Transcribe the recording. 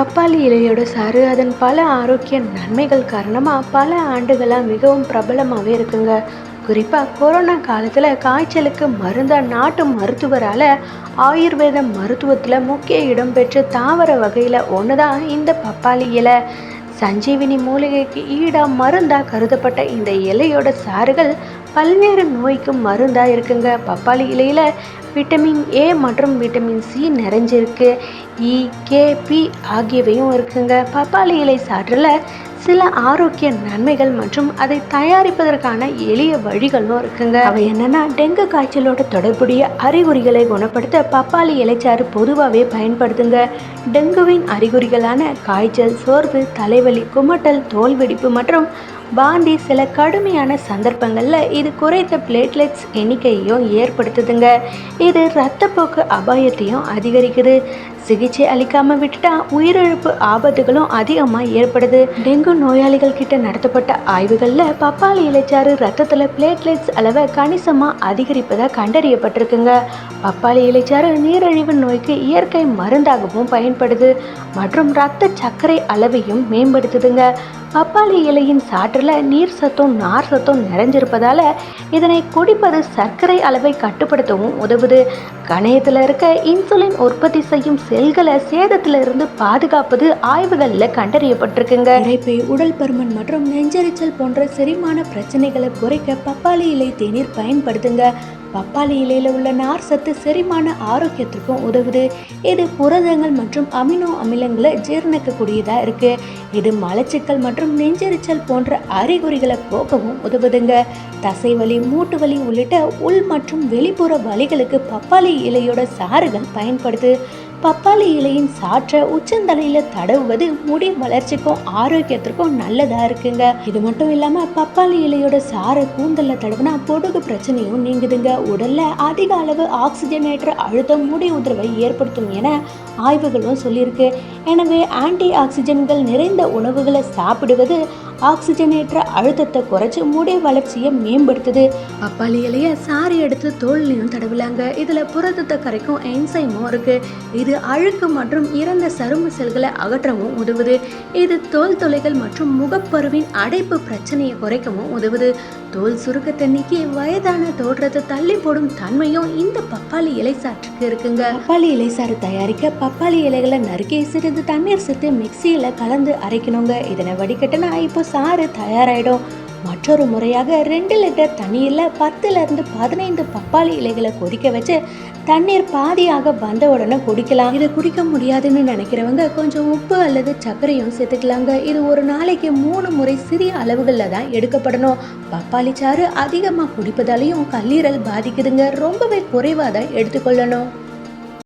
பப்பாளி இலையோட சாறு அதன் பல ஆரோக்கிய நன்மைகள் காரணமாக பல ஆண்டுகளாக மிகவும் பிரபலமாகவே இருக்குங்க. குறிப்பாக கொரோனா காலத்தில் காய்ச்சலுக்கு மருந்தாக நாட்டு மருத்துவரால் ஆயுர்வேத மருத்துவத்தில் முக்கிய இடம்பெற்ற தாவர வகையில் ஒன்று தான் இந்த பப்பாளி இலை. சஞ்சீவினி மூலிகைக்கு ஈடாக மருந்தாக கருதப்பட்ட இந்த இலையோட சாறுகள் பல்வேறு நோய்க்கும் மருந்தாக இருக்குங்க. பப்பாளி இலையில் விட்டமின் ஏ மற்றும் விட்டமின் சி நிறைஞ்சிருக்கு. இ கே பி ஆகியவையும் இருக்குங்க. பப்பாளி இலை சாற்றில் சில ஆரோக்கிய நன்மைகள் மற்றும் அதை தயாரிப்பதற்கான எளிய வழிகளும் இருக்குங்க. அவை என்னன்னா டெங்கு காய்ச்சலோட தொடர்புடைய அறிகுறிகளை குணப்படுத்த பப்பாளி இலைச்சாறு பொதுவாகவே பயன்படுத்துங்க. டெங்குவின் அறிகுறிகளான காய்ச்சல் சோர்வு தலைவலி குமட்டல் தோல் வெடிப்பு மற்றும் வாந்தி சில கடுமையான சந்தர்ப்பங்களில் இது குறைத்த பிளேட்லெட்ஸ் எண்ணிக்கையையும் ஏற்படுத்துதுங்க. இது இரத்தப்போக்கு அபாயத்தையும் அதிகரிக்குது. சிகிச்சை அளிக்காமல் விட்டுட்டா உயிரிழப்பு ஆபத்துகளும் அதிகமாக ஏற்படுது. டெங்கு நோயாளிகள் கிட்ட நடத்தப்பட்ட ஆய்வுகளில் பப்பாளி இலைச்சாறு ரத்தத்தில் பிளேட்லெட்ஸ் அளவை கணிசமாக அதிகரிப்பதாக கண்டறியப்பட்டிருக்குங்க. பப்பாளி இலைச்சாறு நீரிழிவு நோய்க்கு இயற்கை மருந்தாகவும் பயன்படுது. மற்றும் இரத்த சர்க்கரை அளவையும் மேம்படுத்துதுங்க. பப்பாளி இலையின் சாற்றில் நீர் சத்தும் நார் சத்தும் நிறைஞ்சிருப்பதால் இதனை குடிப்பது சர்க்கரை அளவை கட்டுப்படுத்தவும் உதவுது. கணையத்தில் இருக்க இன்சுலின் உற்பத்தி செய்யும் செல்களை சேதத்திலிருந்து பாதுகாப்பது ஆய்வுகளில் கண்டறியப்பட்டிருக்குங்க. இறைப்பை உடல் பருமன் மற்றும் நெஞ்சரிச்சல் போன்ற செரிமான பிரச்சனைகளை குறைக்க பப்பாளி இலை தேநீர் பயன்படுத்துங்க. பப்பாளி இலையில் உள்ள நார் சத்து செரிமான ஆரோக்கியத்திற்கும் உதவுது. இது புரதங்கள் மற்றும் அமினோ அமிலங்களை ஜீரணிக்கக்கூடியதாக இருக்குது இது மலச்சிக்கல் மற்றும் நெஞ்செரிச்சல் போன்ற அறிகுறிகளை போக்கவும் உதவுதுங்க. தசை வலி மூட்டு வலி உள்ளிட்ட உள் மற்றும் வெளிப்புற வலிகளுக்கு பப்பாளி இலையோட சாறுகள் பயன்படுது. பப்பாளி இலையின் சாற்றை உச்சந்தலையில் தடவுவது முடி வளர்ச்சிக்கும் ஆரோக்கியத்திற்கும் நல்லதாக இருக்குங்க. இது மட்டும் இல்லாமல் பப்பாளி இலையோட சாறை கூந்தலில் தடவுனா பொடுகு பிரச்சனையும் நீங்குதுங்க. உடல்ல அதிக அளவு ஆக்சிஜனேற்ற அழுத்தம் முடி உதிர்வை ஏற்படுத்தும் என ஆய்வுகளும் சொல்லியிருக்கு. எனவே ஆன்டி ஆக்சிஜன்கள் நிறைந்த உணவுகளை சாப்பிடுவது ஆக்சிஜனேற்ற அழுத்தத்தை குறைச்சி முடி வளர்ச்சியை மேம்படுத்துது. பப்பாளி இலைய சாறு எடுத்து தோல்லையும் தடவலாங்க. இதில் புரதத்தை கரைக்கும் என்சைமும் இருக்கு. இது அழுக்கு மற்றும் இறந்த சரும செல்களை அகற்றவும் உதவுது. இது தோல் தொலைகள் மற்றும் முகப்பருவின் அடைப்பு பிரச்சனையை குறைக்கவும் உதவுது. தோல் சுருக்கத்தை நீக்கி வயதான தோற்றத்தை தள்ளி போடும் தன்மையும் இந்த பப்பாளி இலை சாற்றுக்கு இருக்குங்க. பப்பாளி இலை சாறு தயாரிக்க பப்பாளி இலைகளை நறுக்கி சிறிது தண்ணீர் சேர்த்து மிக்சியில் கலந்து அரைக்கணுங்க. இதனை வடிகட்டினா இப்போ சாறு தயாராயிடும். மற்றொரு முறையாக ரெண்டு லிட்டர் தண்ணியில் பத்துலேருந்து பதினைந்து பப்பாளி இலைகளை கொதிக்க வச்சு தண்ணீர் பாதியாக வந்த உடனே குடிக்கலாம். இதை குடிக்க முடியாதுன்னு நினைக்கிறவங்க கொஞ்சம் உப்பு அல்லது சர்க்கரையும் சேர்த்துக்கலாங்க. இது ஒரு நாளைக்கு மூணு முறை சிறிய அளவுகளில் தான் எடுக்கப்படணும். பப்பாளி சாறு அதிகமாக குடிப்பதாலையும் கல்லீரல் பாதிக்குதுங்க. ரொம்பவே குறைவாக தான் எடுத்துக்கொள்ளணும்.